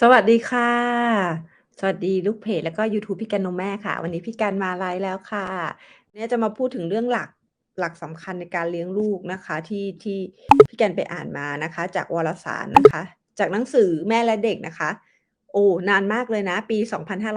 สวัสดีค่ะ สวัสดีลูกเพจแล้วก็ยูทูบพี่กันนมแม่ค่ะ วันนี้พี่กันมาไลฟ์แล้วค่ะเนี่ยจะมาพูดถึงเรื่องหลักหลักสำคัญในการเลี้ยงลูกนะคะ ที่ที่พี่กันไปอ่านมานะคะ จากวารสารนะคะ จากหนังสือแม่และเด็กนะคะ โอ้นานมากเลยนะ ปี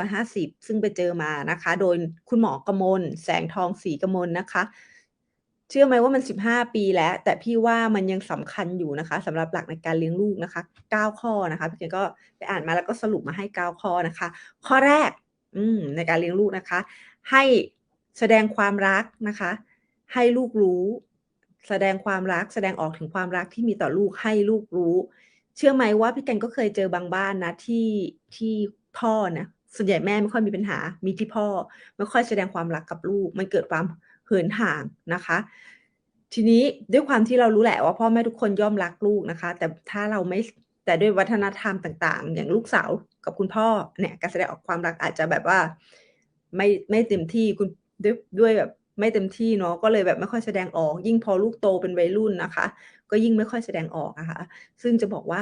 2550 ซึ่งไปเจอมานะคะ โดยคุณหมอกมลแสงทองศรีกมลนะคะ ชื่อไหมว่ามัน 15 ปีแล้ว แต่พี่ว่ามันยังสำคัญอยู่นะคะสำหรับหลักในการเลี้ยงลูกนะคะ 9 ข้อนะคะพี่เกก็ไปอ่านมาแล้วก็สรุปมาให้ 9 ข้อนะคะ ข้อแรกอืมในการเลี้ยงลูกนะคะ ให้แสดงความรักนะคะ ให้ลูกรู้ แสดงความรัก แสดงออกถึงความรักที่มีต่อลูกให้ลูกรู้ เชื่อไหมว่าพี่กันก็เคยเจอบางบ้านนะที่ที่พ่อนะส่วนใหญ่แม่ไม่ค่อยมีปัญหา มีที่พ่อไม่ค่อยแสดงความรักกับลูก มันเกิดความ เหินห่างนะคะ ทีนี้ด้วยความที่เรารู้แหละว่าพ่อแม่ทุกคนย่อมรักลูกนะคะ แต่ถ้าเราไม่แต่ด้วยวัฒนธรรมต่าง ๆ อย่างลูกสาวกับคุณพ่อเนี่ยการแสดงออกความรักอาจจะแบบว่า ไม่ไม่เต็มที่คุณด้วยด้วยแบบไม่เต็มที่เนาะก็เลยแบบไม่ค่อยแสดงออก ยิ่งพอลูกโตเป็นวัยรุ่นนะคะ ก็ยิ่งไม่ค่อยแสดงออกนะคะ ซึ่งจะบอกว่า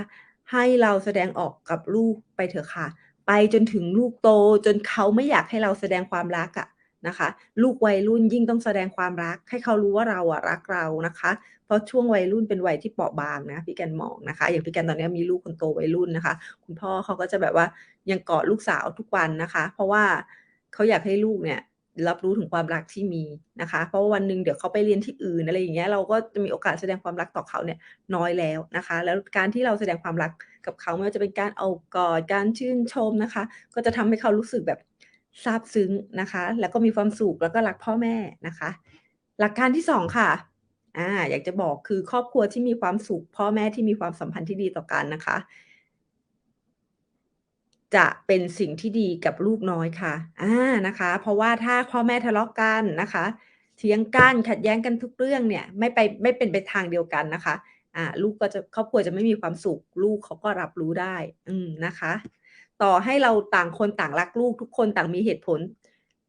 ให้เราแสดงออกกับลูกไปเถอะค่ะ ไปจนถึงลูกโตจนเขาไม่อยากให้เราแสดงความรักอะ นะคะ ลูกวัยรุ่นยิ่งต้องแสดงความรัก ให้เขารู้ว่าเราอะรักเรานะคะ เพราะช่วงวัยรุ่นเป็นวัยที่เปราะบางนะพี่แกนมองนะคะ อย่างพี่แกนตอนนี้มีลูกคนโตวัยรุ่นนะคะ คุณพ่อเขาก็จะแบบว่ายังกอดลูกสาวทุกวันนะคะ เพราะว่าเขาอยากให้ลูกเนี่ยรับรู้ถึงความรักที่มีนะคะ เพราะว่าวันหนึ่งเดี๋ยวเขาไปเรียนที่อื่นอะไรอย่างเงี้ยเราก็จะมีโอกาสแสดงความรักต่อเขาเนี่ยน้อยแล้วนะคะ แล้วการที่เราแสดงความรักกับเขาไม่ว่าจะเป็นการเอากอดการชื่นชมนะคะ ก็จะทำให้เขารู้สึกแบบ ซาบซึ้งนะคะ แล้วก็มีความสุขแล้วก็รักพ่อแม่นะคะ หลักการที่สองค่ะอ่าอยากจะบอกคือครอบครัวที่มีความสุข พ่อแม่ที่มีความสัมพันธ์ที่ดีต่อกันนะคะ จะเป็นสิ่งที่ดีกับลูกน้อยค่ะอ่านะคะ เพราะว่าถ้าพ่อแม่ทะเลาะกันนะคะเถียงกันขัดแย้งกันทุกเรื่องเนี่ยไม่ไปไม่เป็นไปทางเดียวกันนะคะอ่าลูกก็จะครอบครัวจะไม่มีความสุข ลูกเขาก็รับรู้ได้ อืมนะคะ ต่อให้เราต่างคนต่างรักลูกทุกคนต่างมีเหตุผล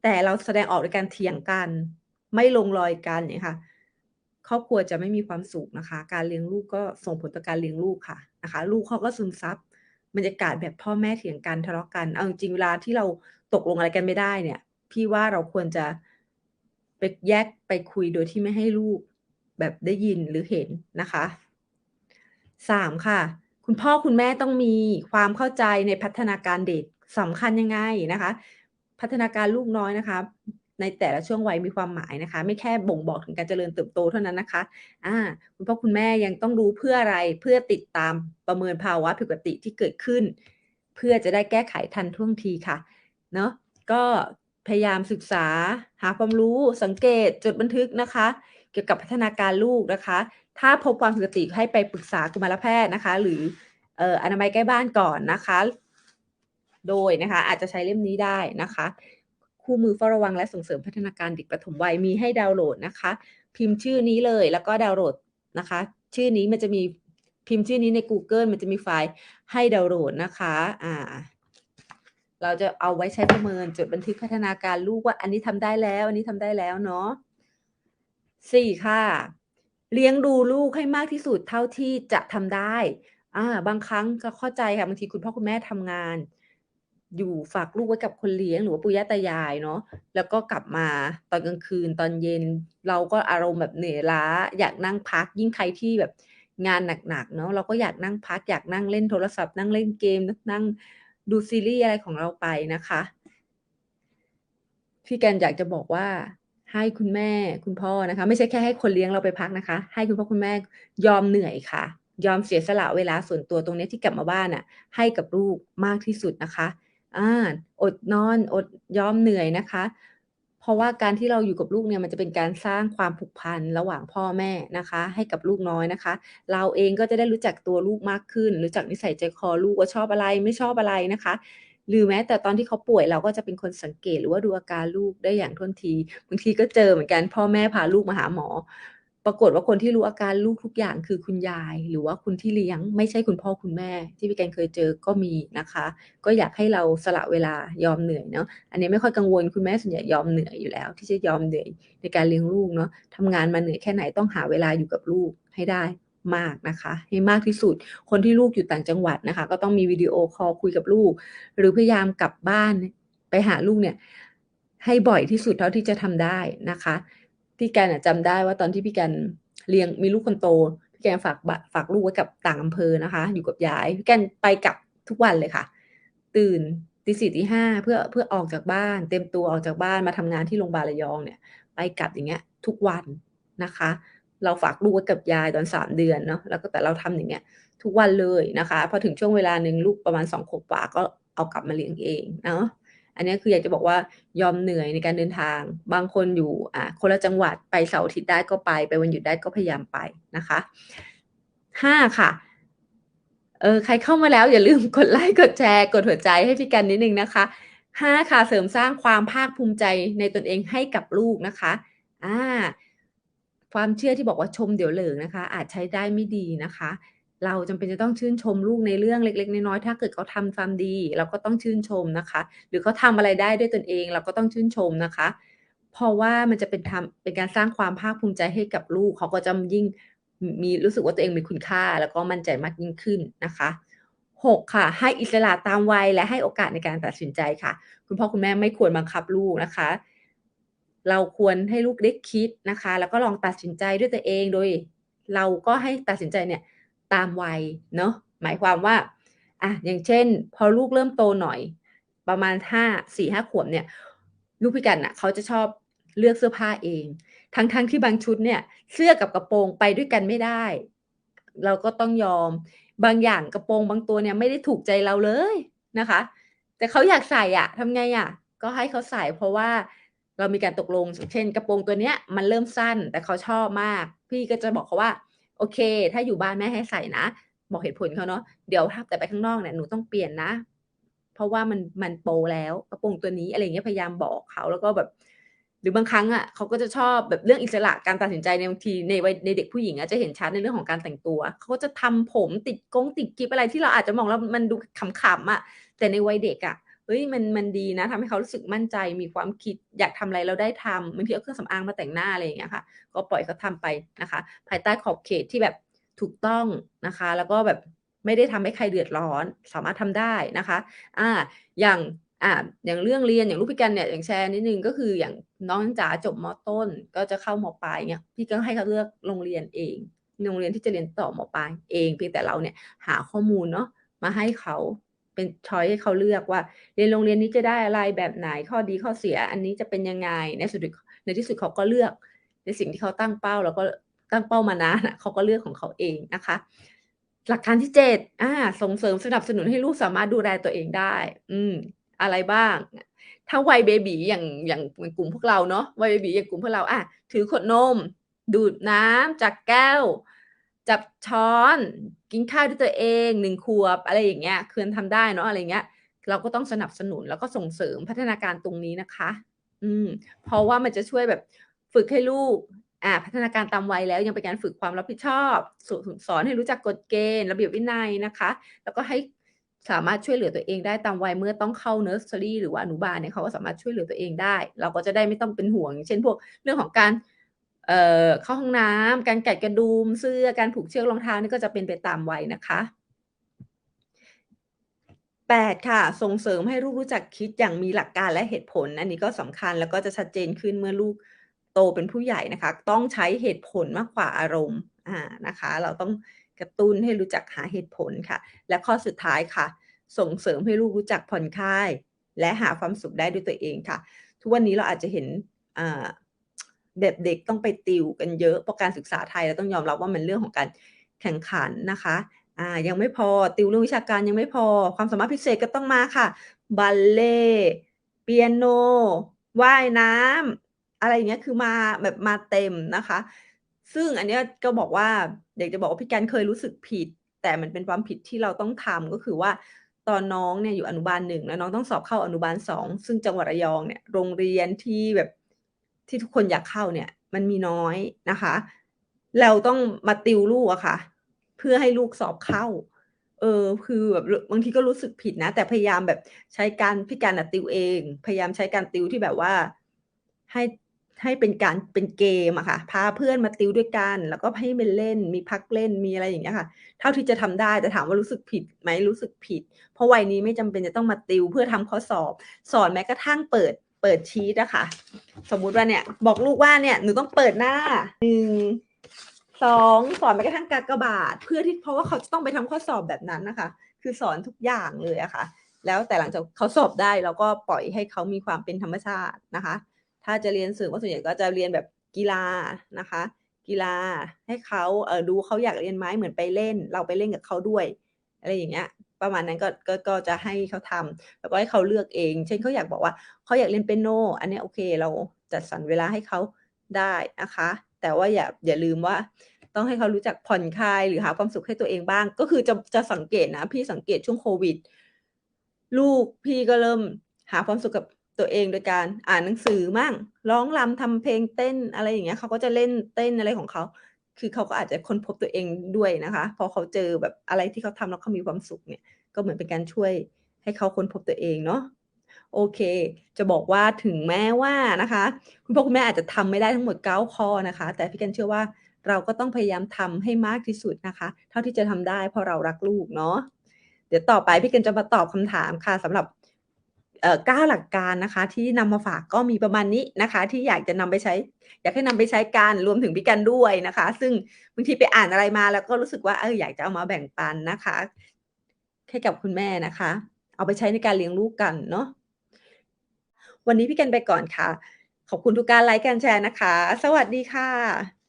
แต่เราแสดงออกในการเถียงกัน ไม่ลงรอยกันเนี่ยค่ะครอบครัวจะไม่มีความสุขนะคะ การเลี้ยงลูกก็ส่งผลต่อการเลี้ยงลูกค่ะนะคะ ลูกเขาก็ซึมซับบรรยากาศแบบพ่อแม่เถียงกันทะเลาะกันเอาจริงเวลาที่เราตกลงอะไรกันไม่ได้เนี่ย พี่ว่าเราควรจะไปแยกไปคุยโดยที่ไม่ให้ลูกแบบได้ยินหรือเห็นนะคะสามค่ะ คุณพ่อคุณแม่ต้องมีความเข้าใจในพัฒนาการเด็กสำคัญยังไงนะคะ พัฒนาการลูกน้อยนะคะ ในแต่ละช่วงวัยมีความหมายนะคะ ไม่แค่บ่งบอกถึงการเจริญเติบโตเท่านั้นนะคะอ่าคุณพ่อคุณแม่ยังต้องรู้เพื่ออะไรเพื่อติดตามประเมินภาวะผิดปกติที่เกิดขึ้น เพื่อจะได้แก้ไขทันท่วงทีค่ะเนาะก็พยายามศึกษาหาความรู้สังเกตจดบันทึกนะคะ เกี่ยวกับพัฒนาการลูกนะคะ ถ้าพบความผิดปกติให้ไปปรึกษากุมารแพทย์นะคะ หรือออนามัยใกล้บ้านก่อนนะคะ โดยนะคะ อาจจะใช้เล่มนี้ได้นะคะ คู่มือเฝ้าระวังและส่งเสริมพัฒนาการเด็กปฐมวัยมีให้ดาวน์โหลดนะคะ พิมพ์ชื่อนี้เลยแล้วก็ดาวน์โหลดนะคะ ชื่อนี้มันจะมีพิมพ์ชื่อนี้ใน Google มันจะมีไฟล์ให้ดาวน์โหลดนะคะอ่าเราจะเอาไว้ใช้ประเมินจดบันทึกพัฒนาการลูกว่าอันนี้ทำได้แล้ว อันนี้ทำได้แล้วเนาะสี่ค่ะ เลี้ยงดูลูกให้มากที่สุดเท่าที่จะทำได้อ่าบางครั้งก็เข้าใจค่ะบางทีคุณพ่อคุณแม่ทำงาน อยู่ฝากลูกไว้กับคนเลี้ยงหรือว่าปู่ย่าตายายเนาะแล้วก็กลับมาตอนกลางคืนตอนเย็น เราก็อารมณ์แบบเหนื่อยล้า อยากนั่งพักยิ่งใครที่แบบงานหนักๆเนาะเราก็อยากนั่งพักอยากนั่งเล่นโทรศัพท์นั่งเล่นเกมนั่งดูซีรีส์อะไรของเราไปนะคะ พี่แกนอยากจะบอกว่า ให้คุณแม่คุณพ่อนะคะ ไม่ใช่แค่ให้คนเลี้ยงเราไปพักนะคะ ให้คุณพ่อคุณแม่ยอมเหนื่อยค่ะ ยอมเสียสละเวลาส่วนตัวตรงนี้ที่กลับมาบ้านอะ ให้กับลูกมากที่สุดนะคะอ่าอดนอนอดยอมเหนื่อยนะคะ เพราะว่าการที่เราอยู่กับลูกเนี่ยมันจะเป็นการสร้างความผูกพันระหว่างพ่อแม่นะคะ ให้กับลูกน้อยนะคะ เราเองก็จะได้รู้จักตัวลูกมากขึ้น รู้จักนิสัยใจคอลูกว่าชอบอะไรไม่ชอบอะไรนะคะ หรือแม้แต่ตอนที่เขาป่วยเราก็จะเป็นคนสังเกตหรือว่าดูอาการลูกได้อย่างท่วนทีบางทีก็เจอเหมือนกันพ่อแม่พาลูกมาหาหมอ ปรากฏว่าคนที่รู้อาการลูกทุกอย่างคือคุณยาย หรือว่าคุณที่เลี้ยง ไม่ใช่คุณพ่อคุณแม่ ที่พี่แกนเคยเจอก็มีนะคะ ก็อยากให้เราสละเวลายอมเหนื่อยเนาะอันนี้ไม่ค่อยกังวลคุณแม่ส่วนใหญ่ยอมเหนื่อยอยู่แล้ว ที่จะยอมเหนื่อยในการเลี้ยงลูกเนาะทำงานมาเหนื่อยแค่ไหนต้องหาเวลาอยู่กับลูกให้ได้ มากนะคะให้มากที่สุด คนที่ลูกอยู่ต่างจังหวัดนะคะ ก็ต้องมีวิดีโอคอลคุยกับลูก หรือพยายามกลับบ้านไปหาลูกเนี่ย ให้บ่อยที่สุดเท่าที่จะทำได้นะคะพี่แกนจำได้ว่าตอนที่พี่แกนเลี้ยงมีลูกคนโตพี่แกนฝากฝากลูกไว้กับต่างอำเภอนะคะ อยู่กับยายพี่แกนไปกลับทุกวันเลยค่ะ ตื่นตีสี่ตีห้าเพื่อเพื่อออกจากบ้าน เต็มตัวออกจากบ้านมาทำงานที่โรงพยาบาลระยองเนี่ย ไปกลับอย่างเงี้ย ทุกวันนะคะ เราฝากลูกไว้กับยายตอนสามเดือนเนาะแล้วก็แต่เราทำอย่างเงี้ยทุกวันเลยนะคะพอถึงช่วงเวลาหนึ่งลูกประมาณสองขวบกว่าก็เอากลับมาเลี้ยงเองเนาะอันนี้คืออยากจะบอกว่ายอมเหนื่อยในการเดินทาง บางคนอยู่อ่าคนละจังหวัดไปเสาร์อาทิตย์ได้ก็ไป ไปวันหยุดได้ก็พยายามไปนะคะห้าค่ะเออใครเข้ามาแล้วอย่าลืมกดไลค์กดแชร์ กดหัวใจให้พี่กันนิดนึงนะคะห้าค่ะเสริมสร้างความภาคภูมิใจในตนเองให้กับลูกนะคะอ่า ความเชื่อที่บอกว่าชมเดี๋ยวเหลิงนะคะ อาจใช้ได้ไม่ดีนะคะ เราจำเป็นจะต้องชื่นชมลูกในเรื่องเล็ก ๆ น้อยๆถ้าเกิดเขาทำความดี เราก็ต้องชื่นชมนะคะ หรือเขาทาอะไรได้ด้วยตนเอง เราก็ต้องชื่นชมนะคะ เพราะว่ามันจะเป็นทำเป็นการสร้างความภาคภูมิใจให้กับลูกเขาก็จะยิ่งมีรู้สึกว่าตัวเองมีคุณค่า แล้วก็มั่นใจมากยิ่งขึ้นนะคะหกค่ะให้อิสระตามวัยและให้โอกาสในการตัดสินใจค่ะ คุณพ่อคุณแม่ไม่ควรบังคับลูกนะคะ เราควรให้ลูกได้คิดนะคะ แล้วก็ลองตัดสินใจด้วยตัวเองโดย เราก็ให้ตัดสินใจเนี่ยตามวัยเนาะหมายความว่าอะอย่างเช่น พอลูกเริ่มโตหน่อย ประมาณห้าสี่ห้าขวบเนี่ย ลูกพิการอะเขาจะชอบเลือกเสื้อผ้าเอง ทั้งๆทที่บางชุดเนี่ย เสื้อกับกระโปรงไปด้วยกันไม่ได้ เราก็ต้องยอม บางอย่างกระโปรงบางตัวเนี่ยไม่ได้ถูกใจเราเลยนะคะ แต่เขาอยากใส่อะทำไงอะ ก็ให้เขาใส่เพราะว่า เรามีการตกลง เช่น กระโปรงตัวเนี้ยมันเริ่มสั้นแต่เขาชอบมาก พี่ก็จะบอกเขาว่า โอเค ถ้าอยู่บ้านแม่ให้ใส่นะ บอกเหตุผลเขาเนาะเดี๋ยวถ้าแต่ไปข้างนอกเนี่ยหนูต้องเปลี่ยนนะ เพราะว่ามันมันโปแล้วกระโปรงตัวนี้อะไรเงี้ยพยายามบอกเขาแล้วก็แบบ หรือบางครั้งอะเขาก็จะชอบแบบเรื่องอิสระการตัดสินใจในบางทีในวัยในเด็กผู้หญิงอะจะเห็นชัดในเรื่องของการแต่งตัวเขาจะทำผมติดกงติดกิบอะไรที่เราอาจจะมองแล้วมันดูขำๆอะแต่ในวัยเด็กอะ เฮ้ยมันมันดีนะทำให้เขารู้สึกมั่นใจ มีความคิดอยากทำอะไรเราได้ทำบางทีเอาเครื่องสำอางมาแต่งหน้าอะไรอย่างเงี้ยค่ะ ก็ปล่อยเขาทาไปนะคะ ภายใต้ขอบเขตที่แบบถูกต้องนะคะ แล้วก็แบบไม่ได้ทำให้ใครเดือดร้อน สามารถทำได้นะคะ อ่า อย่างอ่าอย่างเรื่องเรียนอย่างลูกพิการเนี่ยอย่างแชร์นิดนึงก็คืออย่างน้องจ๋าจบมต้น ก็จะเข้ามปลายเนี่ยพี่ก็ให้เขาเลือกโรงเรียนเองโรงเรียนที่จะเรียนต่อมปลายเองเพียงแต่เราเนี่ยหาข้อมูลเนาะมาให้เขา เป็นช้อยให้เขาเลือกว่า เรียนโรงเรียนนี้จะได้อะไรแบบไหนข้อดีข้อเสีย อันนี้จะเป็นยังไงในสุดในที่สุดเขาก็เลือก ในสิ่งที่เขาตั้งเป้าแล้วก็ตั้งเป้ามานะนะเขาก็เลือกของเขาเองนะคะ หลักการที่เจ็ดอ่าส่งเสริมสนับสนุนให้ลูกสามารถดูแลตัวเองได้ อืม อะไรบ้าง ถ้าวัยเบบีอย่างอย่างกลุ่มพวกเราเนาะวัยเบบีอย่างกลุ่มพวกเราอะถือขวดนม ดูดน้ำจากแก้ว จับช้อนกินข้าวด้วยตัวเองหนึ่งขวบอะไรอย่างเงี้ยคืนทำได้เนาะอะไรเงี้ย เราก็ต้องสนับสนุนแล้วก็ส่งเสริมพัฒนาการตรงนี้นะคะ อืม เพราะว่ามันจะช่วยแบบฝึกให้ลูกอ่าพัฒนาการตามวัยแล้วยังเป็นการฝึกความรับผิดชอบสอนให้รู้จักกฎเกณฑ์ ระเบียบวินัยนะคะ แล้วก็ให้สามารถช่วยเหลือตัวเองได้ตามวัยเมื่อต้องเข้าเนอร์สซอรี่หรือว่าอนุบาลเนี่ยเขาก็สามารถช่วยเหลือตัวเองได้ เราก็จะได้ไม่ต้องเป็นห่วง เช่นพวกเรื่องของการ เอ่อเข้าห้องน้ำการแกะกระดุมเสื้อการผูกเชือกรองเท้านี่ก็จะเป็นไปตามวัยนะคะ8ค่ะ ส่งเสริมให้ลูกรู้จักคิดอย่างมีหลักการและเหตุผล อันนี้ก็สำคัญแล้วก็จะชัดเจนขึ้นเมื่อลูกโตเป็นผู้ใหญ่นะคะ ต้องใช้เหตุผลมากกว่าอารมณ์อ่านะคะ เราต้องกระตุ้นให้รู้จักหาเหตุผลค่ะ และข้อสุดท้ายค่ะ ส่งเสริมให้ลูกรู้จักผ่อนคลาย และหาความสุขได้ด้วยตัวเองค่ะ ทุกวันนี้เราอาจจะเห็นอ่า แบบเด็กต้องไปติวกันเยอะเพราะการศึกษาไทยเราต้องยอมรับว่ามันเรื่องของการแข่งขันนะคะอ่ายังไม่พอติวเรื่องวิชาการยังไม่พอ ความสามารถพิเศษก็ต้องมาค่ะบัลเล่เปียโนว่ายน้ำอะไรอย่างเงี้ยคือมาแบบมาเต็มนะคะ ซึ่งอันนี้ก็บอกว่าเด็กจะบอกว่าพี่แกนเคยรู้สึกผิด แต่มันเป็นความผิดที่เราต้องทำก็คือว่าตอนน้องเนี่ยอยู่อนุบาลหนึ่งแล้วน้องต้องสอบเข้าอนุบาลสองซึ่งจังหวัดระยองเนี่ยโรงเรียนที่แบบ ที่ทุกคนอยากเข้าเนี่ย มันมีน้อยนะคะ เราต้องมาติวลูกอะค่ะ เพื่อให้ลูกสอบเข้า เออคือแบบบางทีก็รู้สึกผิดนะ แต่พยายามแบบใช้การพี่กันน่ะติวเอง พยายามใช้การติวที่แบบว่าให้ให้เป็นการเป็นเกมอะค่ะ พาเพื่อนมาติวด้วยกัน แล้วก็ให้ไปเล่น มีพักเล่นมีอะไรอย่างเงี้ยค่ะ เท่าที่จะทำได้แต่ถามว่ารู้สึกผิดไหมรู้สึกผิด เพราะวัยนี้ไม่จำเป็นจะต้องมาติวเพื่อทำข้อสอบ สอนแม้กระทั่งเปิด เปิดชีตอะค่ะสมมุติว่าเนี่ยบอกลูกว่าเนี่ยหนูต้องเปิดหน้า1 2สองสอนแม้กระทั่งการกระบาทเพื่อที่เพราะว่าเขาจะต้องไปทำข้อสอบแบบนั้นนะคะ คือสอนทุกอย่างเลยอะค่ะ แล้วแต่หลังจากเขาสอบได้เราก็ปล่อยให้เขามีความเป็นธรรมชาตินะคะ ถ้าจะเรียนสื่อก็ส่วนใหญ่ก็จะเรียนแบบกีฬานะคะ กีฬาให้เขาเออดูเขาอยากเรียนไหมเหมือนไปเล่น เราไปเล่นกับเขาด้วยอะไรอย่างเงี้ย ประมาณนั้นก็ก็ก็จะให้เขาทำแล้วก็ให้เขาเลือกเอง เช่นเขาอยากบอกว่าเขาอยากเรียนเปียโน อันนี้โอเคเราจัดสรรเวลาให้เขาได้นะคะ แต่ว่าอย่าอย่าลืมว่าต้องให้เขารู้จักผ่อนคลายหรือหาความสุขให้ตัวเองบ้าง ก็คือจะจะสังเกตนะ พี่สังเกตช่วงโควิด ลูกพี่ก็เริ่มหาความสุขกับตัวเองโดยการอ่านหนังสือมั่งร้องรำทำเพลงเต้นอะไรอย่างเงี้ยเขาก็จะเล่นเต้นอะไรของเขา คือเขาก็อาจจะค้นพบตัวเองด้วยนะคะ พอเขาเจอแบบอะไรที่เขาทำแล้วเขามีความสุขเนี่ย ก็เหมือนเป็นการช่วยให้เขาค้นพบตัวเองเนาะโอเค จะบอกว่าถึงแม้ว่านะคะ คุณพ่อคุณแม่อาจจะทำไม่ได้ทั้งหมด 9 ข้อนะคะ แต่พี่กันเชื่อว่าเราก็ต้องพยายามทำให้มากที่สุดนะคะ เท่าที่จะทำได้เพราะเรารักลูกเนาะเดี๋ยวต่อไปพี่กันจะมาตอบคำถามค่ะสำหรับ 9หลักการนะคะ ที่นำมาฝากก็มีประมาณนี้นะคะ ที่อยากจะนำไปใช้ อยากให้นำไปใช้กันรวมถึงพี่กันด้วยนะคะ ซึ่งบางทีไปอ่านอะไรมาแล้วก็รู้สึกว่าเอออยากจะเอามาแบ่งปันนะคะให้กับคุณแม่นะคะ เอาไปใช้ในการเลี้ยงลูกกันเนาะวันนี้พี่กันไปก่อนค่ะ ขอบคุณทุกการไลก์การแชร์นะคะ สวัสดีค่ะ